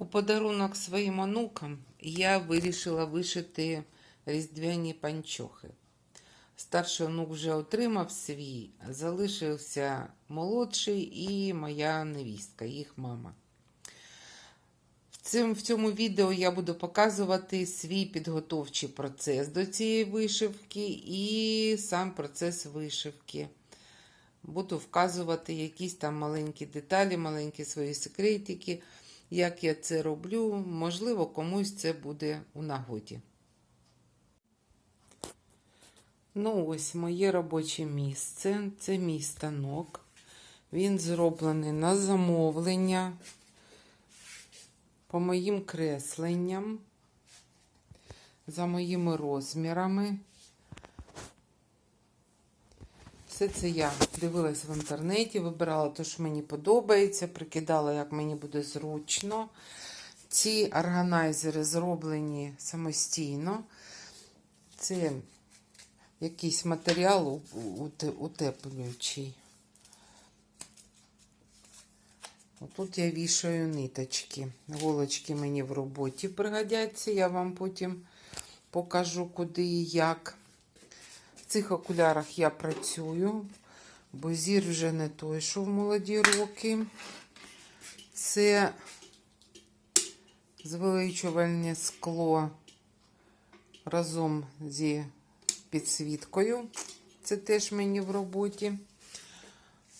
У подарунок своїм онукам я вирішила вишити різдвяні панчохи. Старший онук вже отримав свій, залишився молодший і моя невістка, їх мама. В цьому, в цьому відео я буду показувати свій підготовчий процес до цієї вишивки і сам процес вишивки. Буду вказувати якісь там маленькі деталі, маленькі свої секретики, як я це роблю. Можливо, комусь це буде у нагоді. Ну, ось моє робоче місце. Це мій станок. Він зроблений на замовлення по моїм кресленням, за моїми розмірами. Все це я дивилась в інтернеті, вибирала те, що мені подобається, прикидала, як мені буде зручно. Ці органайзери зроблені самостійно. Це якийсь матеріал утеплюючий. Отут я вішаю ниточки. Голочки мені в роботі пригодяться, я вам потім покажу, куди і як. Цих окулярах я працюю, бо зір вже не той, що в молоді роки. Це звеличувальне скло разом зі підсвіткою. Це теж мені в роботі.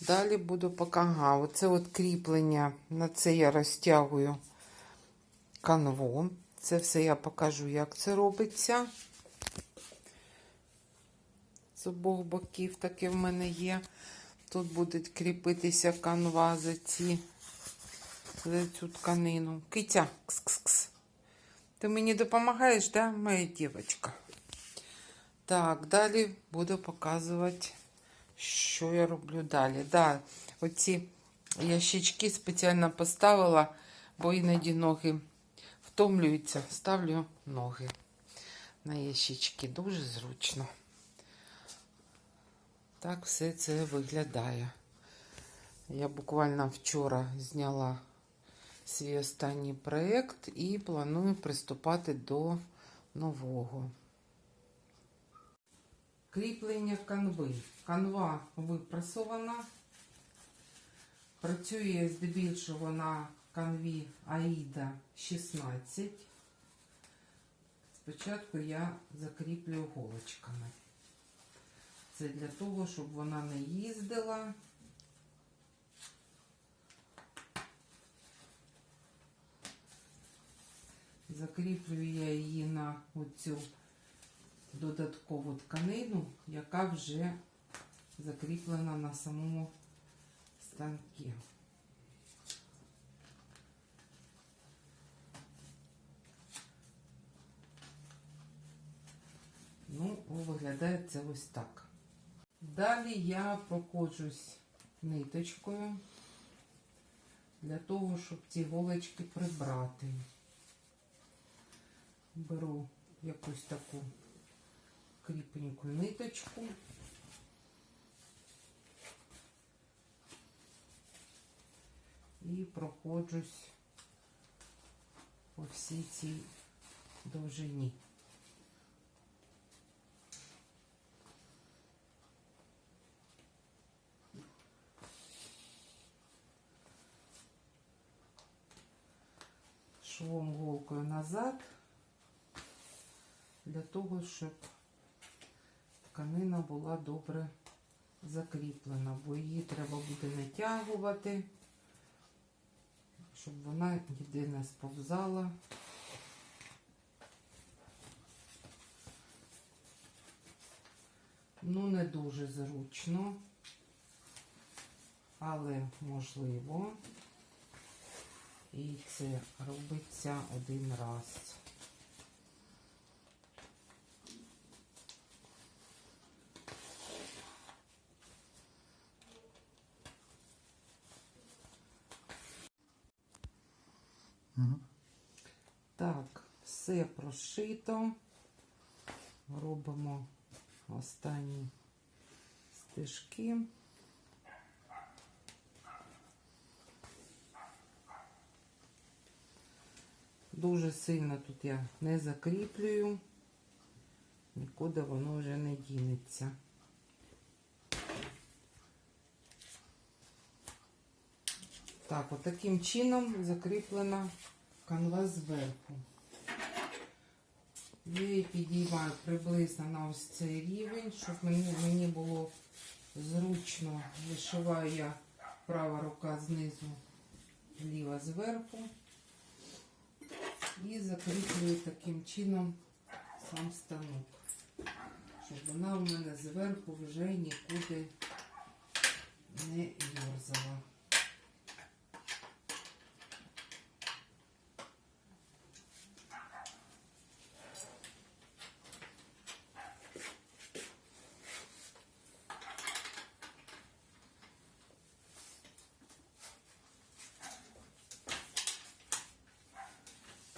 Далі буду поки. Ага, оце от кріплення. На це я розтягую канву. Це все я покажу, як це робиться. З обох боків таке в мене є. Тут буде кріпитися канва за, ці, за цю тканину. Китя, кс-кс-кс. Ти мені допомагаєш, да, моя дівчинка? Так, далі буду показувати, що я роблю далі. Да, оці ящички спеціально поставила, бо іноді ноги втомлюються. Ставлю ноги на ящички. Дуже зручно. Так все це виглядає. Я буквально вчора зняла свій останній проєкт і планую приступати до нового. Кріплення канви. Канва випрасована. Працює здебільшого на канві Аїда 16. Спочатку я закріплюю голочками. Це для того, щоб вона не їздила. Закріплюю я її на оцю додаткову тканину, яка вже закріплена на самому станкі. Ну, виглядає це ось так. Далі я проходжусь ниточкою для того, щоб ці голочки прибрати. Беру якусь таку кріпеньку ниточку. І проходжусь по всій цій довжині. Назад для того, щоб тканина була добре закріплена, бо її треба буде натягувати, щоб вона ніде не сповзала. Ну, не дуже зручно, але можливо. І це робиться один раз. Так, все прошито. Робимо останні стежки. Дуже сильно тут я не закріплюю. Нікуди воно вже не дінеться. Так, от таким чином закріплена канва зверху. Я її підіймаю приблизно на ось цей рівень, щоб мені, мені було зручно. Вишиваю я права рука знизу, ліва зверху. І закріплюю таким чином сам станок. Щоб вона в мене зверху вже нікуди не йорзала.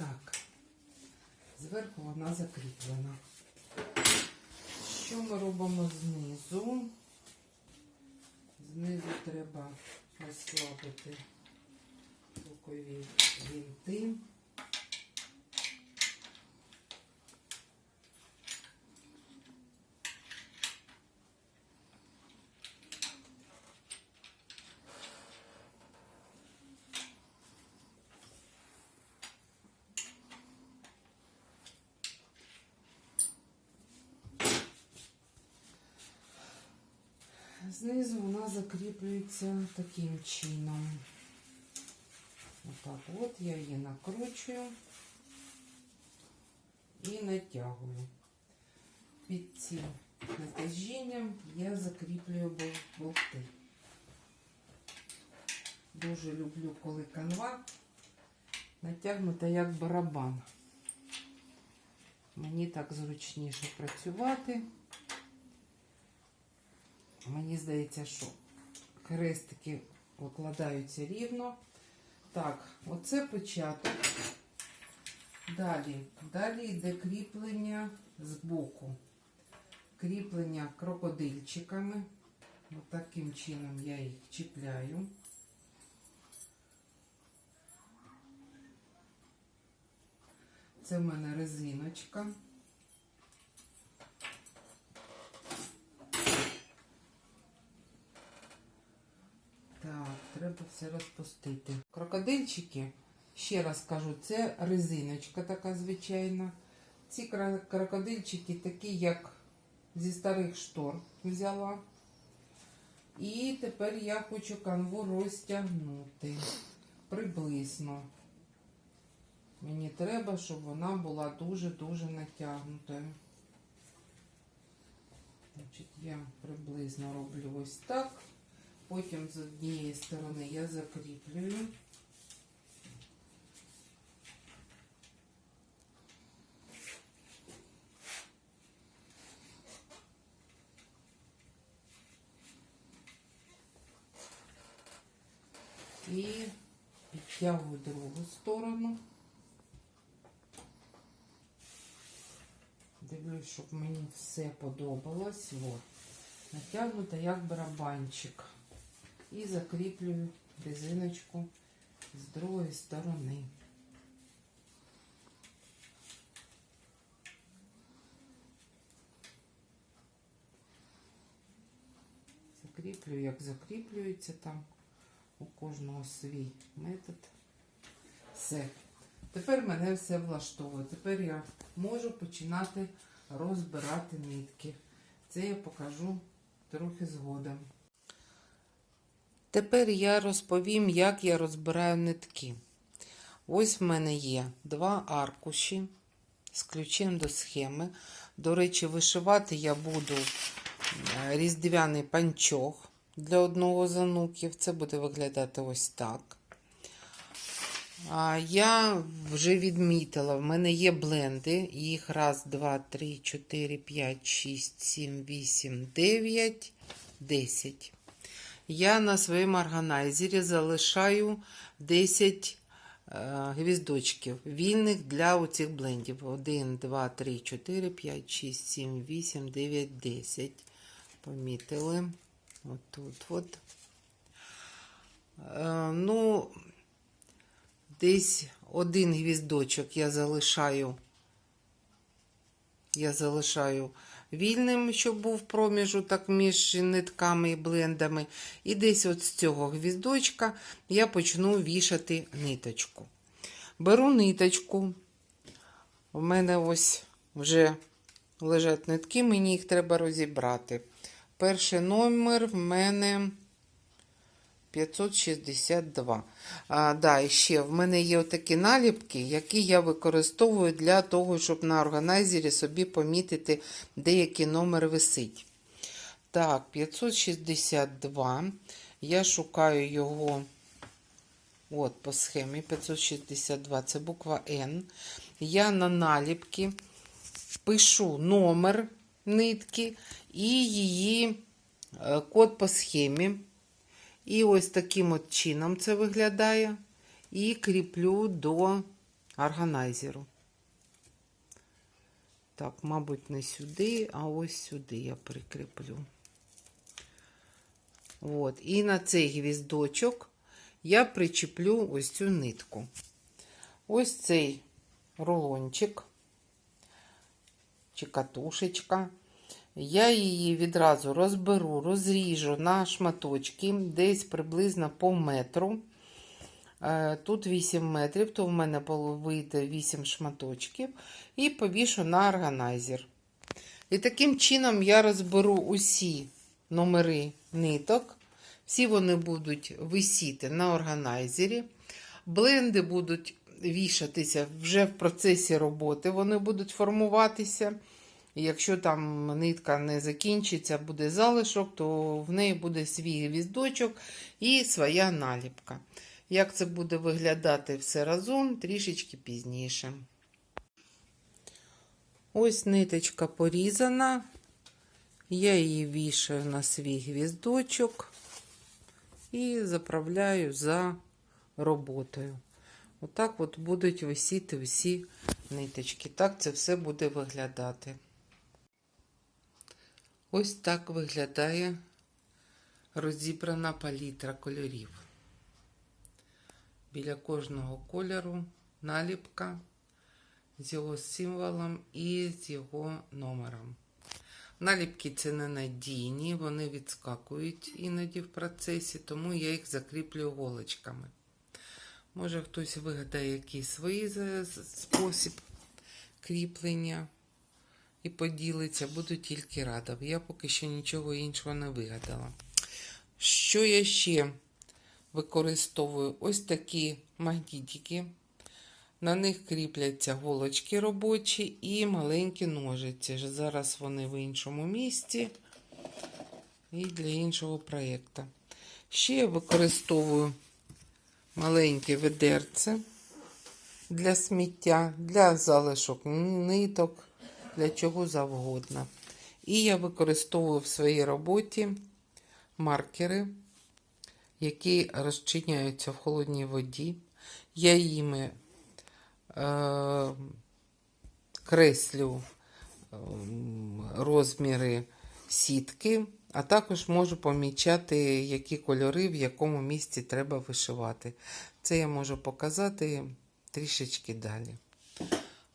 Так, зверху вона закріплена. Що ми робимо знизу? Знизу треба розслабити бокові вінти. Знизу вона закріплюється таким чином. Отак от я її накручую і натягую. Під цим натяжінням я закріплюю бол- болти. Дуже люблю, коли канва натягнута як барабан. Мені так зручніше працювати. Мені здається, що хрестики викладаються рівно. Так, оце початок. Далі. Далі йде кріплення з боку. Кріплення крокодильчиками. Ось таким чином я їх чіпляю. Це в мене резиночка. Так, треба все розпустити. Крокодильчики, ще раз кажу, це резиночка така звичайна. Ці крокодильчики такі, як зі старих штор взяла. І тепер я хочу канву розтягнути приблизно. Мені треба, щоб вона була дуже-дуже натягнутою. Значить, я приблизно роблю ось так. Потім з однієї сторони я закріплюю. І підтягую другу сторону. Дивлюсь, щоб мені все подобалось. Вот. Натягнута як барабанчик. І закріплюю резиночку з другої сторони. Закріплюю, як закріплюється там. У кожного свій метод. Все. Тепер мене все влаштовує. Тепер я можу починати розбирати нитки. Це я покажу трохи згодом. Тепер я розповім, як я розбираю нитки. Ось в мене є два аркуші з ключем до схеми. До речі, вишивати я буду е, різдвяний панчох для одного з онуків. Це буде виглядати ось так. Я вже відмітила, в мене є бленди. Їх раз, два, три, чотири, п'ять, шість, сім, вісім, дев'ять, десять. Я на своєму органайзері залишаю 10 е, гвіздочків вільних для оцих блендів. 1, 2, 3, 4, 5, 6, 7, 8, 9, 10. Помітили. Отут от. Е, ну, десь один гвіздочок я залишаю. Я залишаю вільним, щоб був проміжуток між нитками і блендами. І десь от з цього гвіздочка я почну вішати ниточку. Беру ниточку. У мене ось вже лежать нитки, мені їх треба розібрати. Перший номер в мене 562. А, да, ще в мене є такі наліпки, які я використовую для того, щоб на органайзері собі помітити, де який номер висить. Так, 562. Я шукаю його от по схемі 562, це буква Н. Я на наліпки пишу номер нитки і її е, код по схемі. І ось таким от чином це виглядає. І кріплю до органайзеру. Так, мабуть, не сюди, а ось сюди я прикріплю. От. І на цей гвіздочок я причеплю ось цю нитку. Ось цей рулончик чи катушечка. Я її відразу розберу, розріжу на шматочки, десь приблизно по метру. Е, Тут 8 метрів, то в мене вийде 8 шматочків, і повішу на органайзер. І таким чином я розберу усі номери ниток. Всі вони будуть висіти на органайзері. Бленди будуть вішатися вже в процесі роботи, вони будуть формуватися. Якщо там нитка не закінчиться, буде залишок, то в неї буде свій гвіздочок і своя наліпка. Як це буде виглядати все разом, трішечки пізніше. Ось ниточка порізана. Я її вішаю на свій гвіздочок і заправляю за роботою. Отак от будуть висіти всі ниточки. Так це все буде виглядати. Ось так виглядає розібрана палітра кольорів. Біля кожного кольору наліпка з його символом і з його номером. Наліпки це ненадійні, вони відскакують іноді в процесі, тому я їх закріплюю голочками. Може, хтось вигадає якийсь свій спосіб кріплення і поділиться, буду тільки рада. Я поки що нічого іншого не вигадала. Що я ще використовую? Ось такі магнітики. На них кріпляться голочки робочі і маленькі ножиці. Зараз вони в іншому місці і для іншого проєкту. Ще я використовую маленьке ведерце для сміття, для залишок ниток, для чого завгодно. І я використовую в своїй роботі маркери, які розчиняються в холодній воді. Я їми е, креслю розміри сітки, а також можу помічати, які кольори в якому місці треба вишивати. Це я можу показати трішечки далі.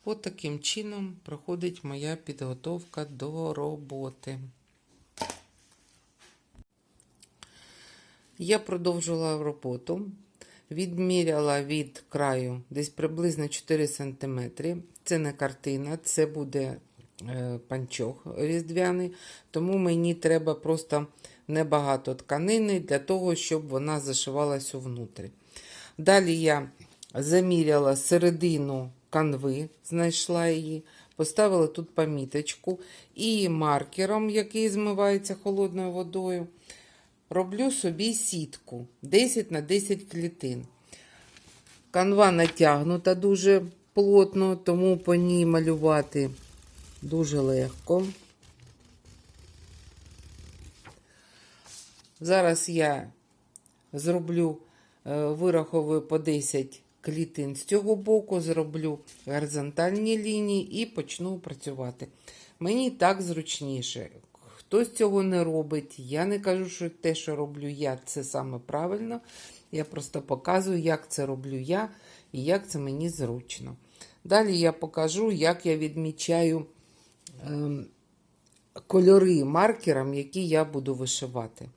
От таким чином проходить моя підготовка до роботи. Я продовжила роботу, відміряла від краю десь приблизно 4 см. Це не картина, це буде е, панчох різдвяний, тому мені треба просто небагато тканини для того, щоб вона зашивалась увнутрі. Далі я заміряла середину канви, знайшла її, поставила тут поміточку і маркером, який змивається холодною водою, роблю собі сітку 10 на 10 клітин. Канва натягнута дуже плотно, тому по ній малювати дуже легко. Зараз я зроблю, е, вираховую по 10 клітин з цього боку, зроблю горизонтальні лінії і почну працювати. Мені так зручніше. Хтось цього не робить. Я не кажу, що те, що роблю я, це саме правильно. Я просто показую, як це роблю я і як це мені зручно. Далі я покажу, як я відмічаю ем, кольори маркером, які я буду вишивати.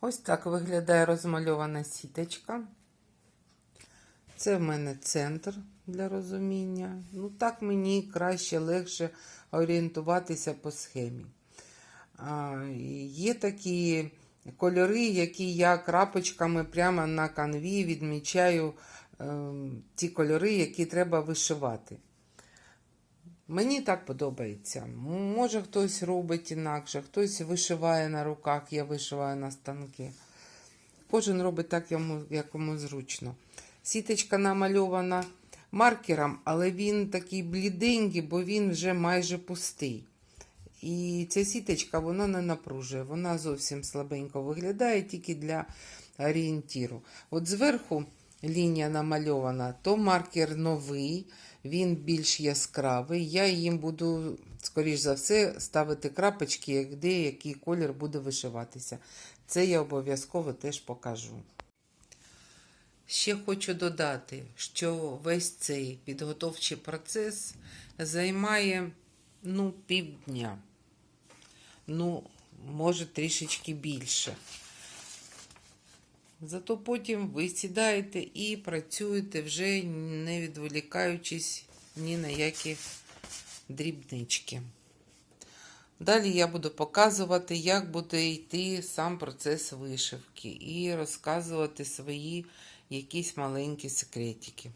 Ось так виглядає розмальована сіточка. Це в мене центр для розуміння. Ну, так мені краще, легше орієнтуватися по схемі. А, є такі кольори, які я крапочками прямо на канві відмічаю ем, ті кольори, які треба вишивати. Мені так подобається. Може хтось робить інакше, хтось вишиває на руках, я вишиваю на станки. Кожен робить так, як йому зручно. Сіточка намальована маркером, але він такий бліденький, бо він вже майже пустий. І ця сіточка вона не напружує, вона зовсім слабенько виглядає тільки для орієнтіру. От зверху лінія намальована, то маркер новий, він більш яскравий. Я їм буду, скоріш за все, ставити крапочки, де який колір буде вишиватися. Це я обов'язково теж покажу. Ще хочу додати, що весь цей підготовчий процес займає ну, півдня. Ну, може, трішечки більше. Зато потім ви сідаєте і працюєте вже не відволікаючись ні на які дрібнички. Далі я буду показувати, як буде йти сам процес вишивки і розказувати свої якісь маленькі секретики.